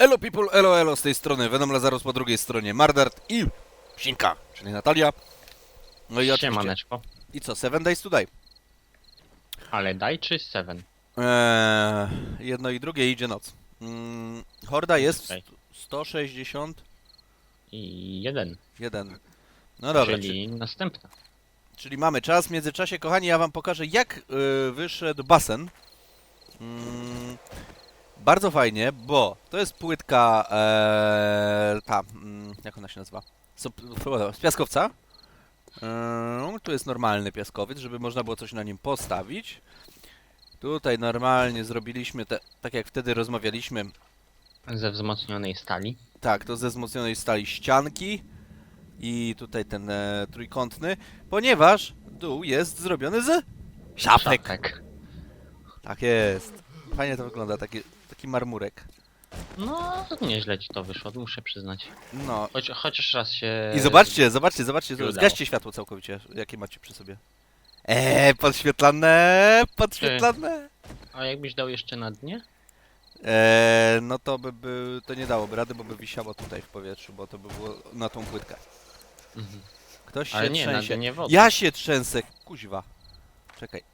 Elo people, elo elo z tej strony, Venom Lazarus po drugiej stronie, Mardart i Sinka, czyli Natalia. No i oczywiście, Siemaneczko. i co, Seven Days to Die. Ale daj czy Seven? Eee, jedno i drugie idzie noc. Mm, horda jest Okej. 161. I jeden. No dobra, czyli... czyli następna. czyli mamy czas. W międzyczasie, kochani, ja wam pokażę, jak y, wyszedł basen. Mm, bardzo fajnie, bo to jest płytka, e, ta, mm, jak ona się nazywa? So- Z piaskowca. Eee, tu jest normalny piaskowiec, żeby można było coś na nim postawić. Tutaj normalnie zrobiliśmy, te, tak jak wtedy rozmawialiśmy, Ze wzmocnionej stali. tak, to ze wzmocnionej stali ścianki i tutaj ten e, trójkątny, ponieważ dół jest zrobiony z szafek. Szafek. Tak jest. Fajnie to wygląda, taki, taki marmurek. No, nieźle ci to wyszło, muszę przyznać. No. Choć, chociaż raz się... I zobaczcie, zobaczcie, zobaczcie, udało. zgaście światło całkowicie, jakie macie przy sobie. Eee, podświetlane, podświetlane. A jakbyś dał jeszcze na dnie? Eee, no to by, by, to nie dałoby rady, bo by wisiało tutaj w powietrzu, bo to by było na tą płytkę. Mhm. Ktoś się Ale nie, na trzęsie. dnie wody. Ja się trzęsę, kuźwa. Czekaj.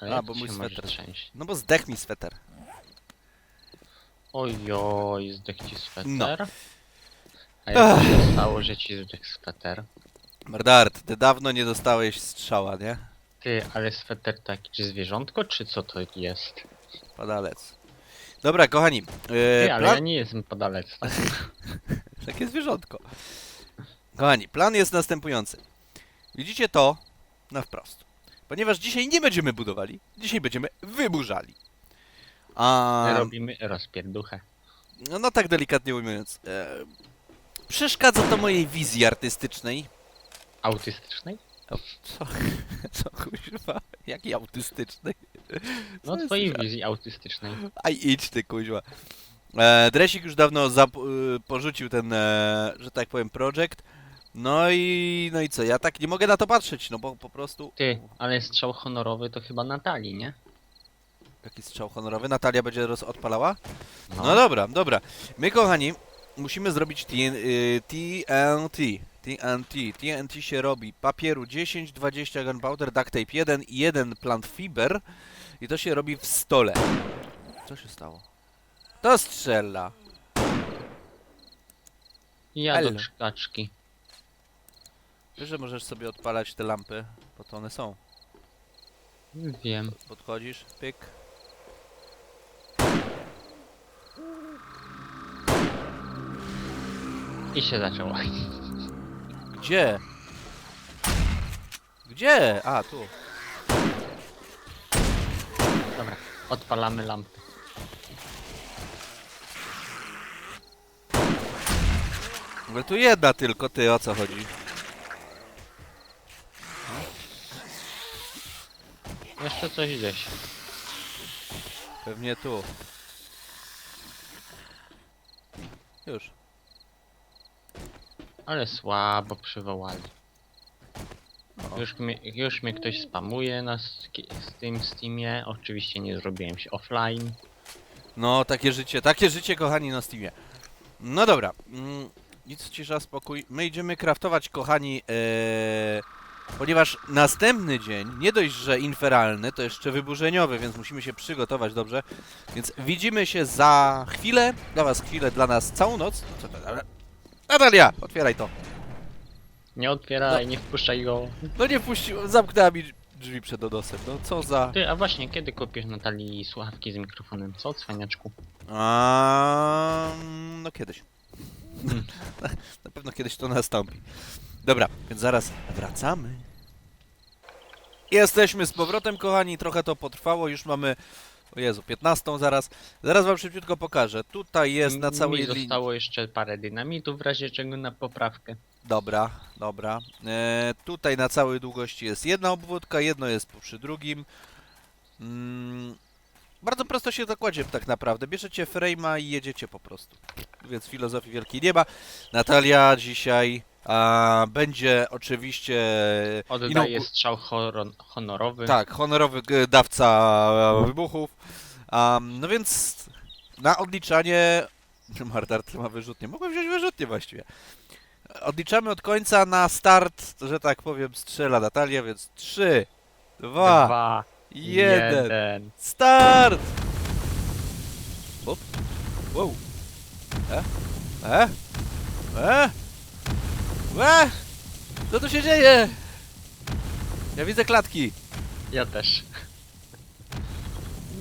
A, jak bo ty mój się możesz sweter. trzęść? No bo zdech mi sweter. Ojoj, zdech ci sweter. No. A jak to się stało, że ci zdech sweter? Mardart, ty dawno nie dostałeś strzała, nie? Ty, ale sweter taki, czy zwierzątko, czy co to jest? Padalec. Dobra, kochani. Yy, Ty, ale plan... ja nie jestem padalec. Takie zwierzątko. Kochani, plan jest następujący. Widzicie to na wprost. Ponieważ dzisiaj nie będziemy budowali, dzisiaj będziemy wyburzali. A, Robimy rozpierduchę. no, no tak delikatnie ujmując. E, przeszkadza to mojej wizji artystycznej. Autystycznej? O, co? Co kuźwa? Jakiej autystycznej? No Co twojej jest- wizji autystycznej. Aj idź ty kuźwa. E, Dresik już dawno zap- y, porzucił ten, e, że tak powiem, projekt. No i, no i co, ja tak nie mogę na to patrzeć, no bo po prostu... Ty, ale strzał honorowy to chyba Natalii, nie? Jaki strzał honorowy? Natalia będzie roz- odpalała? No dobra, dobra. My, kochani, musimy zrobić TN, y, TNT. TNT. TNT się robi papieru 10, 20 gunpowder, duct tape 1 i 1 plant fiber. I to się robi w stole. Co się stało? To strzela. Ja Elo. do krzaczki. Wiesz, że możesz sobie odpalać te lampy, bo to one są. Wiem. Podchodzisz, pyk. I się zaczęło. Gdzie? Gdzie? A, tu. Dobra, odpalamy lampy. Ale tu jedna tylko, ty, o co chodzi? Jeszcze coś gdzieś. Pewnie tu. Już. Ale słabo przywołali. Już mnie, już mnie ktoś spamuje na z tym Steamie. Oczywiście nie zrobiłem się offline. No, takie życie, takie życie, kochani, na Steamie. No dobra. Mm, nic, cisza, spokój. My idziemy craftować, kochani, e, ponieważ następny dzień, nie dość, że inferalny, to jeszcze wyburzeniowy, więc musimy się przygotować dobrze. Więc widzimy się za chwilę, dla was chwilę, dla nas całą noc. Co to, ale... Natalia, otwieraj to. Nie otwieraj, nie wpuszczaj go. No nie puścił, zamknęła mi drzwi przed odosem. No co za... Ty, a właśnie, kiedy kupisz Natalii słuchawki z mikrofonem? Co, cwaniaczku? A, no kiedyś. Na pewno kiedyś to nastąpi. Dobra, więc zaraz wracamy. Jesteśmy z powrotem, kochani. Trochę to potrwało. Już mamy. O Jezu, 15 zaraz. Zaraz wam szybciutko pokażę. Tutaj jest na Mi całej linii. zostało jeszcze parę dynamitów w razie czego na poprawkę. Dobra, dobra. E, tutaj na całej długości jest jedna obwódka, jedno jest przy drugim. Mm, bardzo prosto się to kładzie tak naprawdę. Bierzecie frame'a i jedziecie po prostu. Więc filozofii wielkiej nie ma. Natalia dzisiaj a, będzie oczywiście Oddaję inaugu- strzał horon- honorowy. tak, honorowy dawca e, wybuchów. Am, no więc na odliczanie... Mardart ma wyrzutnie. Mogłem wziąć wyrzutnie właściwie. Odliczamy od końca na start, że tak powiem, strzela Natalia, więc 3, 2, Dwa, 1. jeden. Start! Op. Wow. E? E? E? E? Co tu się dzieje? Ja widzę klatki. Ja też.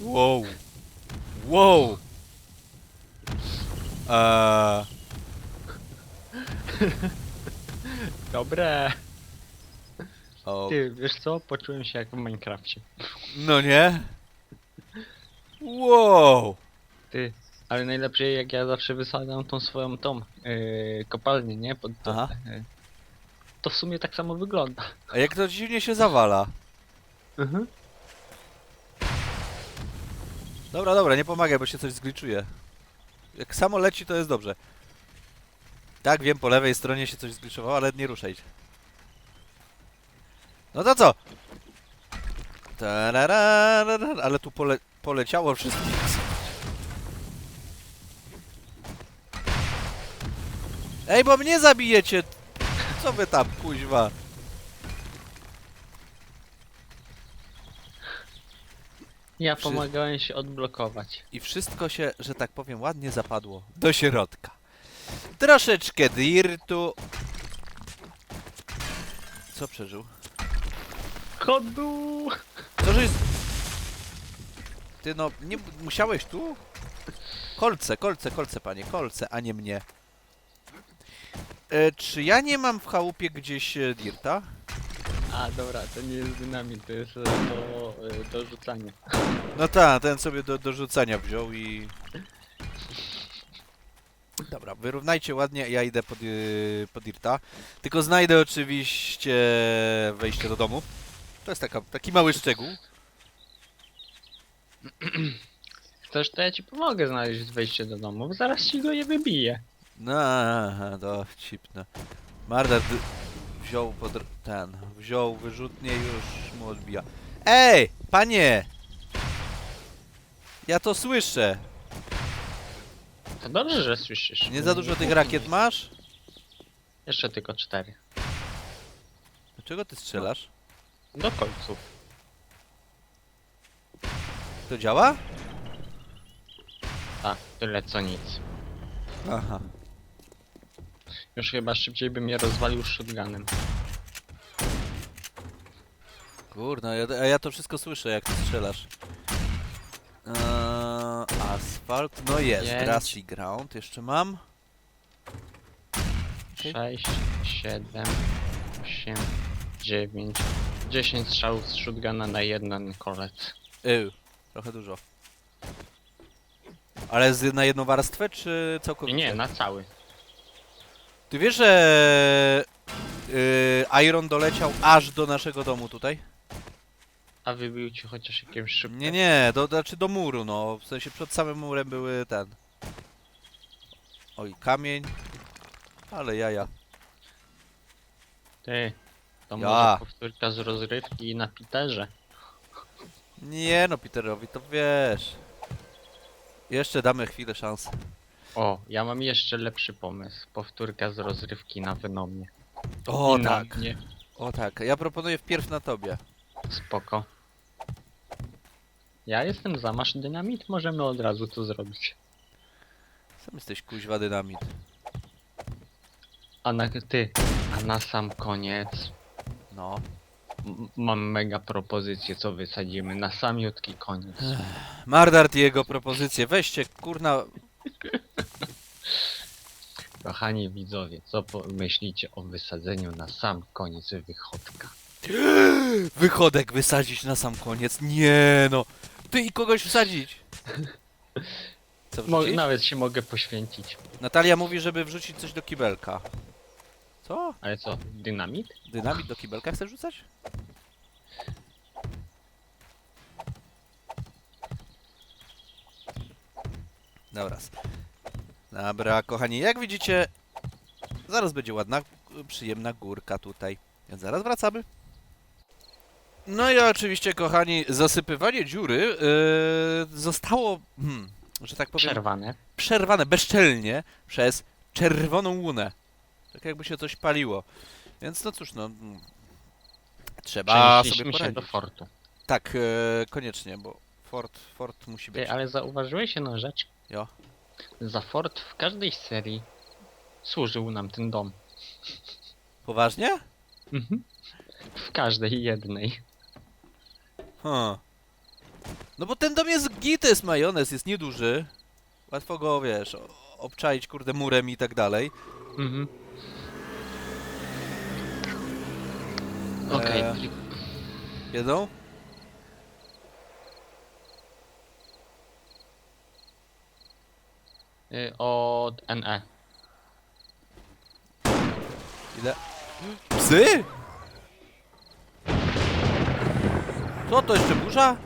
Wow. Wow. Eee, Dobre. o, Ty, wiesz co? Poczułem się jak w Minecrafcie. no nie? Wow. Ty, ale najlepiej jak ja zawsze wysadzam tą swoją tą yy, kopalnię, nie? Pod to, Aha. yy, to w sumie tak samo wygląda. A jak to dziwnie się zawala. Mhm. Dobra, dobra, nie pomagaj, bo się coś zgliczuje. Jak samo leci, to jest dobrze. Tak, wiem, po lewej stronie się coś zgliczowało, ale nie ruszaj. No to co? Tararara, Ale tu pole poleciało wszystkich. Ej, bo mnie zabijecie! Co wy tam, kuźwa? Ja Przy- pomagałem się odblokować. I wszystko się, że tak powiem, ładnie zapadło do środka. Troszeczkę dirtu. Co przeżył? Chodu! Co żeś... Ty no, nie musiałeś tu? Kolce, kolce, kolce, panie, kolce, a nie mnie. E, czy ja nie mam w chałupie gdzieś e, dirta? A dobra, to nie jest dynamit, to jest e, do, e, do rzucania. No tak, ten sobie do, do rzucania wziął i... Dobra, wyrównajcie ładnie, ja idę pod, yy, pod Dirta. Tylko znajdę oczywiście wejście do domu. To jest taka, taki mały szczegół. Chcesz, to ja ci pomogę znaleźć wejście do domu, bo zaraz ci go je wybiję. No, aha, dowcipne. Mardar d- wziął pod... ten, wziął wyrzutnie i już mu odbija. Ej, panie! Ja to słyszę. To dobrze, że słyszysz. Nie za dużo tych rakiet masz? Jeszcze tylko cztery. Dlaczego ty strzelasz? Do końców. To działa? Tak, tyle co nic. Aha. Już chyba szybciej bym je rozwalił shotgunem. Kurna, ja, a ja to wszystko słyszę, jak ty strzelasz. Eee, asfalt, no jest, Pięć. grassy ground, jeszcze mam. Okej. 6, 7, 8, 9, 10 strzałów z shotguna na jeden kolec. Yy, trochę dużo. Ale z, na jedną warstwę, czy całkowicie? nie, na cały. Ty wiesz, że yy, Iron doleciał aż do naszego domu tutaj? A wybił ci chociaż jakimś szybkim. Nie, nie, do, znaczy do muru, no. W sensie przed samym murem były ten... Oj, kamień. Ale jaja. Ty, to Ja. może powtórka z rozrywki na Piterze. Nie no, Peterowi, to wiesz. Jeszcze damy chwilę szansy. O, ja mam jeszcze lepszy pomysł. Powtórka z rozrywki na Venomie. O I na tak, mnie. o tak. Ja proponuję wpierw na tobie. Spoko. Ja jestem za, masz dynamit? Możemy od razu to zrobić. Sam jesteś kuźwa dynamit. A na ty, a na sam koniec No. m- mam mega propozycję, co wysadzimy na samiutki koniec. Mardart i jego propozycje. Weźcie, kurna. Kochani widzowie, co myślicie o wysadzeniu na sam koniec wychodka? Wychodek wysadzić na sam koniec. Nie no. Ty i kogoś wsadzić. Co Mo wrzucić? nawet się mogę poświęcić. Natalia mówi, żeby wrzucić coś do kibelka. Co? Ale co, dynamit? Dynamit do kibelka chcesz rzucać? Dobra. Dobra, kochani, jak widzicie, zaraz będzie ładna, przyjemna górka tutaj. Więc zaraz wracamy. No i oczywiście, kochani, zasypywanie dziury yy, zostało hmm, że tak powiem, Przerwane. przerwane bezczelnie przez czerwoną łunę. Tak jakby się coś paliło. Więc no cóż, no. mm, Trzeba sobie się do fortu. Tak, e, koniecznie, bo Fort, Fort musi być. Ty, ale zauważyłeś jedną rzecz? Jo. Za fort w każdej serii służył nam ten dom. Poważnie? Mhm. W każdej jednej. Huh. No bo ten dom jest git, jest majonez, jest nieduży. Łatwo go, wiesz, o- obczaić kurde murem i tak dalej. Mhm. Okej, Eee. Y, od NE. Ile? Psy? Co to jeszcze burza?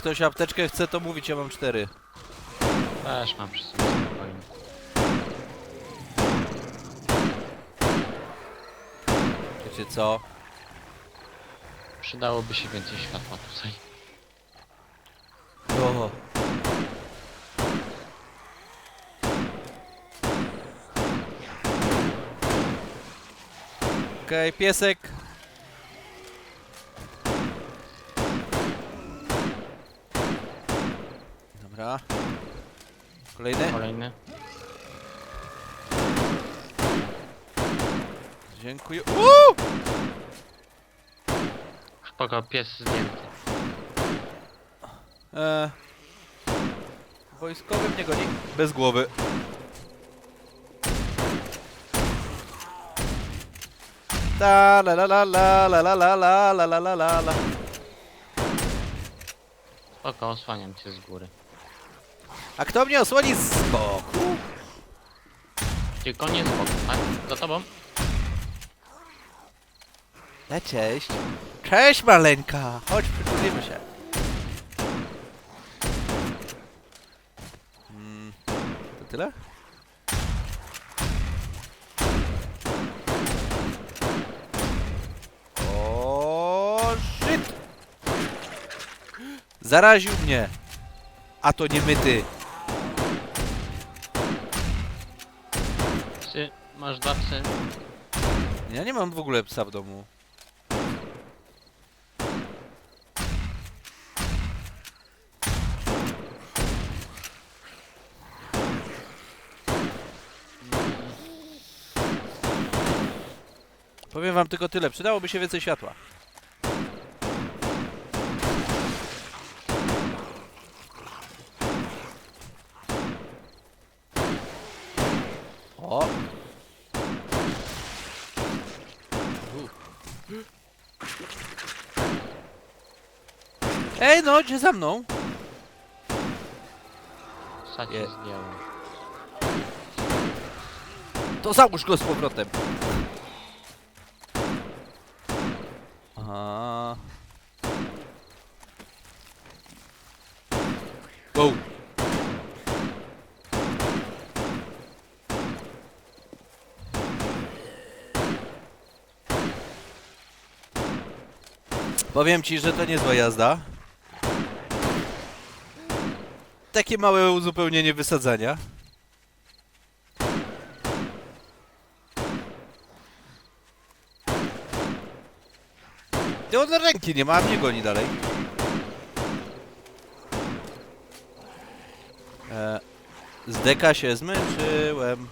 Ktoś apteczkę chce, to mówić, ja mam cztery. Też mam przy sobie spokojnie. Wiecie co? Przydałoby się więcej światła tutaj. O. Okej, piesek. Dobra. Kolejny? Kolejny. Dziękuję. Uuu! Spoko, pies zdjęty. E, wojskowy mnie goni. Bez głowy. Ta la la la la la la la la la la la la la. Spoko, osłaniam cię z góry. A kto mnie osłoni z boku? Tylko nie z boku, tak? Za tobą? E, cześć. Cześć maleńka. Chodź, przytulimy się. Mm, to tyle? O, shit! Zaraził mnie. A to nie my ty. Psy, masz dwa psy. Ja nie mam w ogóle psa w domu. Powiem wam tylko tyle, przydałoby się więcej światła. O! Ej, no, gdzie za mną? Je- zdjąłem. To załóż go z powrotem. Aha. Wow. Powiem ci, że to niezła jazda. Takie małe uzupełnienie wysadzania. On ręki nie ma, a mnie goni dalej. E, z deka się zmęczyłem.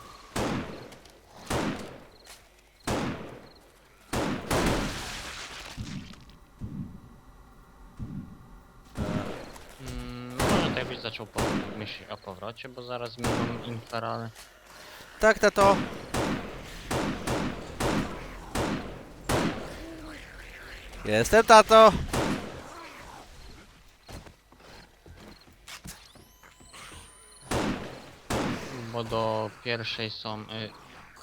Mm, może tak byś zaczął po myśli o powrocie, bo zaraz miną infernale. Tak, tato. Jestem tato. Bo do pierwszej są... Y,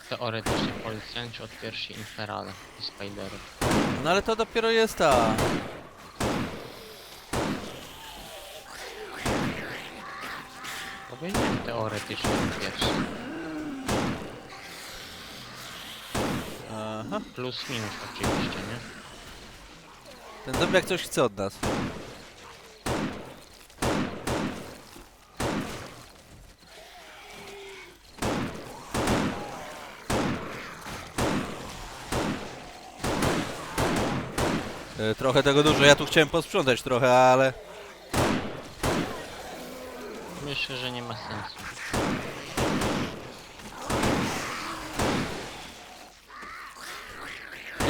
Teoretycznie policjanci od pierwsi Inferale i Spiderów. No ale to dopiero jest ta... Powiedziałem teoretycznie od pierwsi. Aha. Plus minus oczywiście, nie? Ten zombiak coś chce od nas. E, Trochę tego dużo, ja tu chciałem posprzątać trochę, ale... Myślę, że nie ma sensu.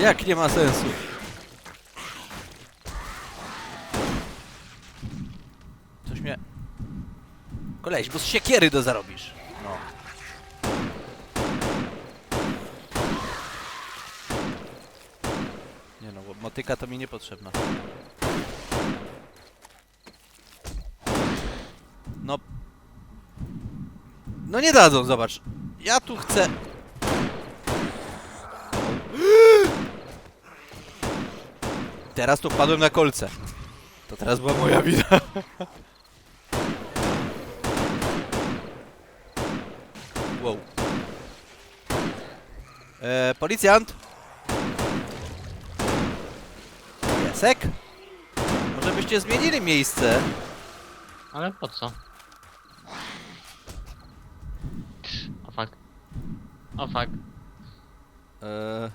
Jak nie ma sensu? Coś mnie... Koleś, bo z siekiery to zarobisz. No. Nie no, bo motyka to mi niepotrzebna. No... No nie dadzą, zobacz. Ja tu chcę... Teraz to wpadłem na kolce. To teraz była moja wina. Wow. E, policjant? Piesek? Może byście zmienili miejsce? Ale po co? O fuck. O fuck. E,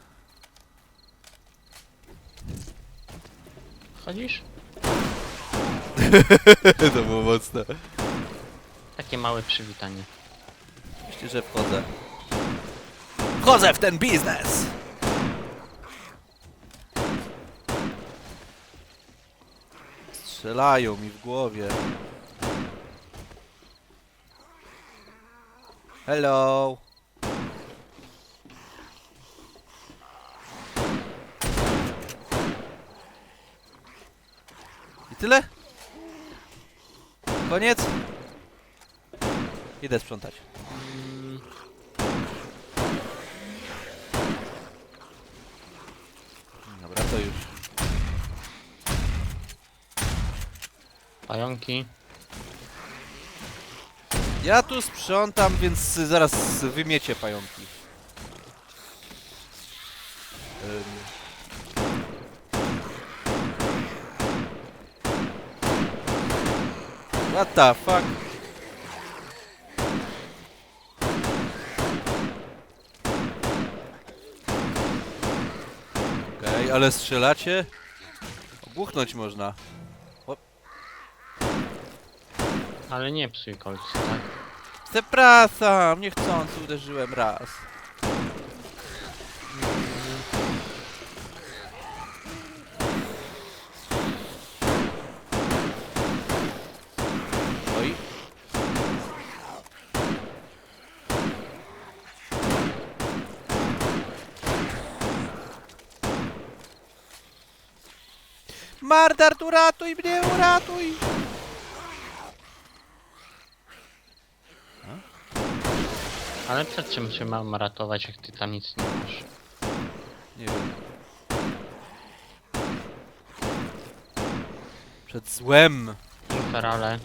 Wchodzisz? to było mocne. Takie małe przywitanie. Myślę, że wchodzę. Wchodzę w ten biznes! Strzelają mi w głowie. Hello! I tyle? Koniec? Idę sprzątać. Mm, Dobra, to już. Pająki. Ja tu sprzątam, więc zaraz wymiecie pająki. Ym. What the fuck? Okej, ale strzelacie? Obuchnąć można. Ale nie psuj kolcy, tak? Przepraszam, niechcący uderzyłem raz. Oj. Mardar, uratuj mnie, uratuj! Ale przed czym się mam ratować, jak ty tam nic nie masz? Nie wiem. Przed złem. Inferale.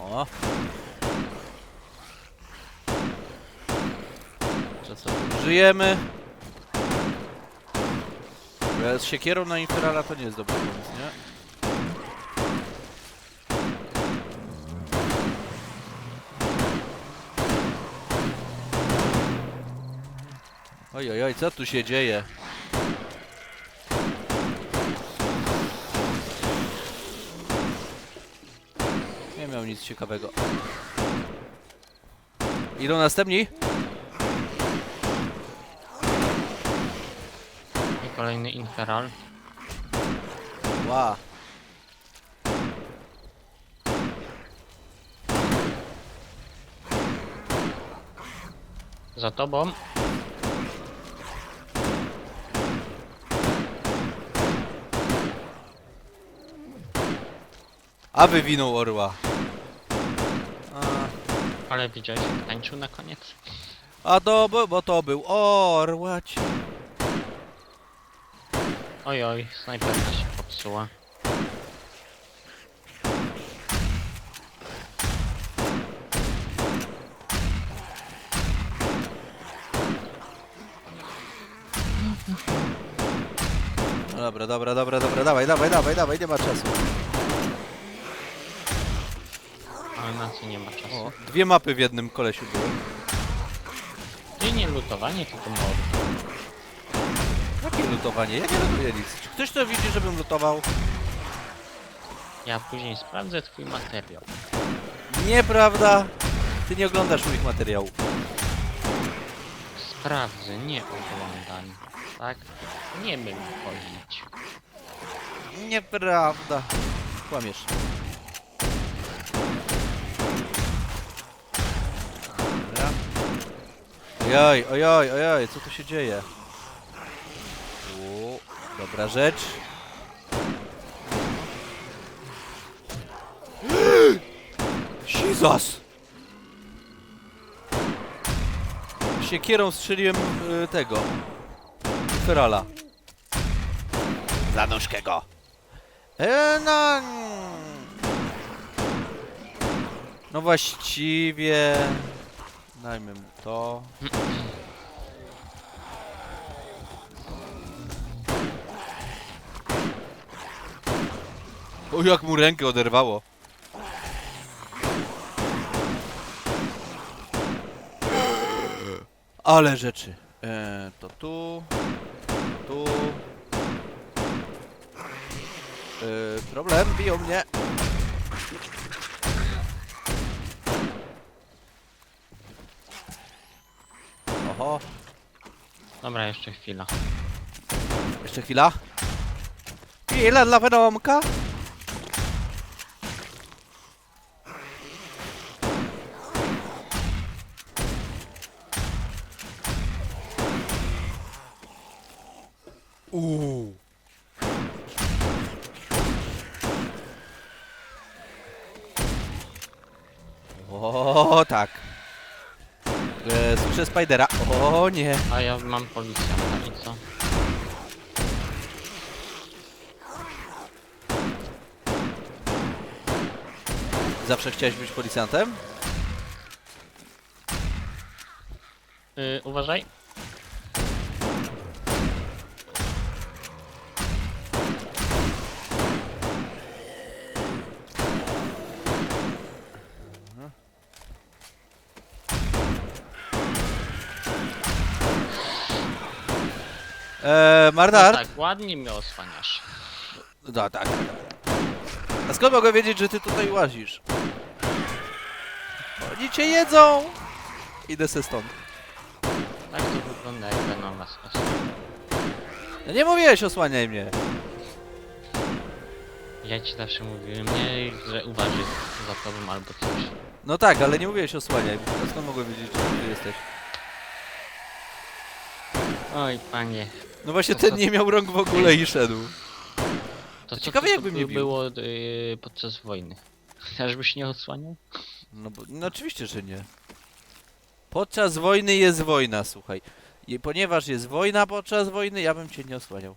O. Co sobie użyjemy? Bo ja z siekierą na Inferala to nie jest dobry pomysł, nie? Oj, oj, oj, co tu się dzieje? Nie miał nic ciekawego. Idą następni? I kolejny inferal. Ła. Za tobą. A wywinął orła. Ale widziałeś jak tańczył na koniec? A to był, bo to był orłać. Oj oj, snajperka się popsuła. No dobra, dobra, dobra, dobra, dawaj, dawaj, dawaj, dawaj, nie ma czasu. Ale na co nie ma czasu. O, dwie mapy w jednym kolesiu były. I nie lutowanie, tylko mord. Jakie lutowanie? Ja nie lutuję nic. Czy ktoś to widzi, żebym lutował? Ja później sprawdzę twój materiał. Nieprawda. Ty nie oglądasz moich materiałów. Sprawdzę, nie oglądam. Tak? Nie bym chodzić. Nieprawda. Kłamiesz. Dobra. Ojoj, ojoj, ojoj, co tu się dzieje? U, dobra rzecz. Jesus! Siekierą strzeliłem y, tego. Ferala. Za nóżkę go. E, no... No właściwie... Dajmy mu to. O, jak mu rękę oderwało. Ale rzeczy. E, to tu. Tu. E, problem, biją mnie. Oho, Dobra, jeszcze chwila. jeszcze chwila. Chwila dla Venomka. Uuu. O tak. E, słyszę Spidera. O nie. A ja mam policjanta i co? Zawsze chciałeś być policjantem? Yy, uważaj. Eee, No tak, ładnie mnie osłaniasz. Da, tak. A skąd mogę wiedzieć, że ty tutaj łazisz? Oni cię jedzą! Idę se stąd. Tak to wygląda jak Venom was osłania. No nie mówiłeś, osłaniaj mnie. Ja ci zawsze mówiłem, nie, że uważaj za tobą albo coś. No tak, ale nie mówiłeś osłaniaj. A skąd mogłem wiedzieć, że ty jesteś? Oj, panie. No właśnie ten nie miał rąk w ogóle i szedł. To co ciekawe, to, jakby mnie bił. było yy, podczas wojny? Ażbyś nie osłaniał? No, bo, no oczywiście, że nie. Podczas wojny jest wojna, słuchaj. I ponieważ jest wojna podczas wojny, ja bym cię nie osłaniał.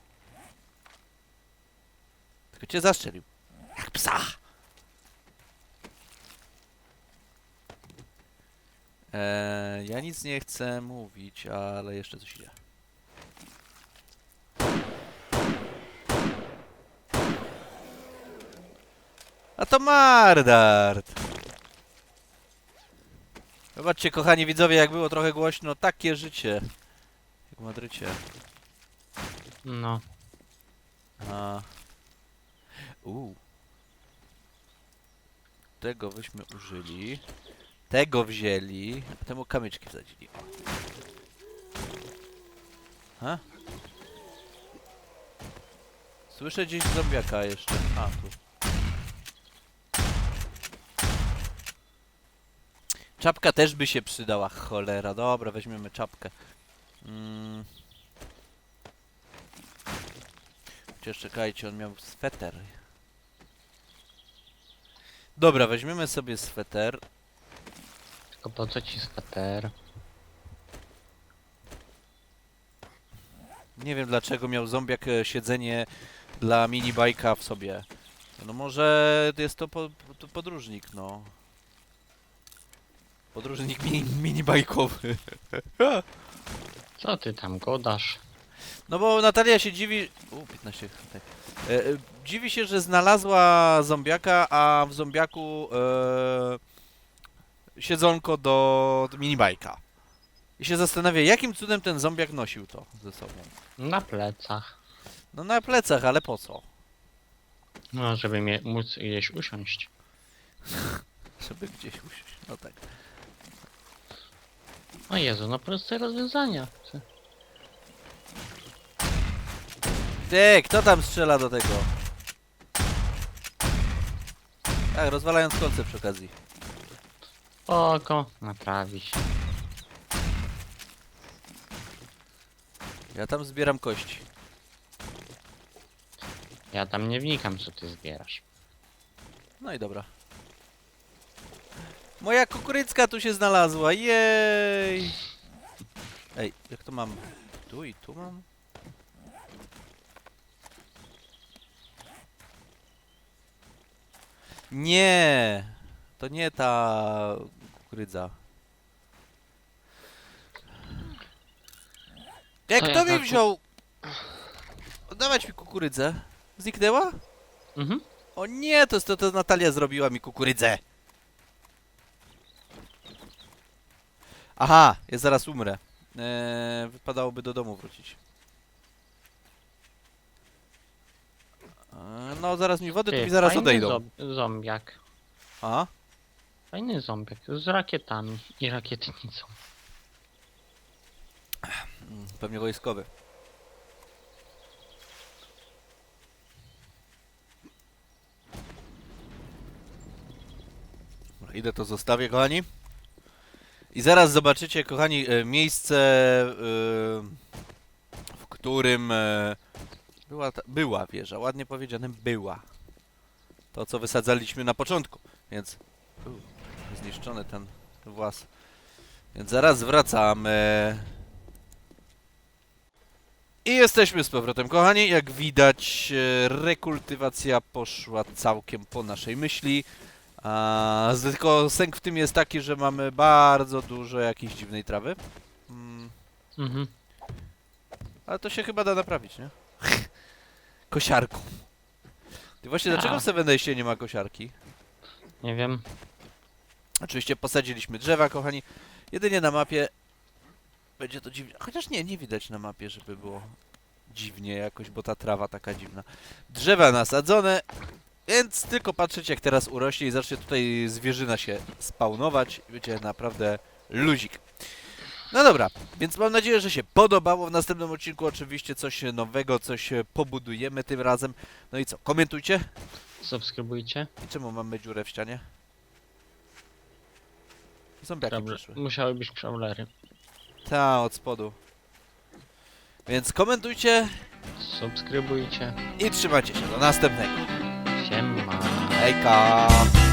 Tylko cię zastrzelił. Jak psa! Eee, ja nic nie chcę mówić, ale jeszcze coś idzie. A to Mardart! Zobaczcie, kochani widzowie, jak było trochę głośno, takie życie. Jak w Madrycie. No. A. U. Tego byśmy użyli. Tego wzięli. A temu kamyczki wsadzili. Ha? Słyszę gdzieś zombiaka jeszcze. A, tu. Czapka też by się przydała, cholera. Dobra, weźmiemy czapkę. Mm. Chociaż czekajcie, on miał sweter. Dobra, weźmiemy sobie sweter. Tylko po co ci stater? Nie wiem dlaczego miał zombiak e, siedzenie dla minibajka w sobie. No może jest to, po, to podróżnik, no. Podróżnik mini, minibajkowy. Co ty tam godasz? No bo Natalia się dziwi... U, 15, tak. E, e, dziwi się, że znalazła zombiaka, a w zombiaku e, siedzonko do, do minibajka. I się zastanawia, jakim cudem ten zombiak nosił to ze sobą. Na plecach. No na plecach, ale po co? No, żeby mnie móc gdzieś usiąść. Żeby gdzieś usiąść. No tak. O Jezu, no proste rozwiązania. Ty, kto tam strzela do tego? Tak, rozwalając kolce przy okazji. Oko, naprawić. Ja tam zbieram kości. Ja tam nie wnikam, co ty zbierasz. No i dobra. Moja kukurycka tu się znalazła, jej! Ej, jak to mam? Tu i tu mam? Nie! To nie ta kukurydza. Jak To kto jaka mi wziął? Oddawać mi kukurydzę. Zniknęła? Mhm. O nie, to jest to, to Natalia zrobiła mi kukurydzę. Aha, ja zaraz umrę. Eee, wypadałoby do domu wrócić. Eee, no, zaraz mi wody, to mi zaraz fajny odejdą. zob- Zombiak. A? Fajny zombiak. Z rakietami. I rakietnicą. Mm, Pewnie wojskowy. Dobra, Idę to zostawię, kochani. I zaraz zobaczycie, kochani, e, miejsce, e, w którym e, była, ta, była wieża. Ładnie powiedziane, była. To, co wysadzaliśmy na początku. Więc u, zniszczony ten włas. Więc zaraz wracamy. I jesteśmy z powrotem, kochani. Jak widać, rekultywacja poszła całkiem po naszej myśli. A, z- tylko sęk w tym jest taki, że mamy bardzo dużo jakiejś dziwnej trawy. Mm, Mhm. ale to się chyba da naprawić, nie? Kosiarką. Ty właśnie, dlaczego A. w Seven Daysie nie ma kosiarki? Nie wiem. Oczywiście posadziliśmy drzewa, kochani. Jedynie na mapie będzie to dziwnie. Chociaż nie, nie widać na mapie, żeby było dziwnie jakoś, bo ta trawa taka dziwna. Drzewa nasadzone, więc tylko patrzeć jak teraz urośnie i zacznie tutaj zwierzyna się spawnować. Będzie naprawdę luzik. No dobra, więc mam nadzieję, że się podobało. W następnym odcinku oczywiście coś nowego, coś pobudujemy tym razem. No i co, komentujcie. Subskrybujcie. I czemu mamy dziurę w ścianie? Zombiaki Dobra. przyszły. Musiały być crawlery. Ta, od spodu. Więc komentujcie Subskrybujcie. i trzymajcie się do następnego. 来搞。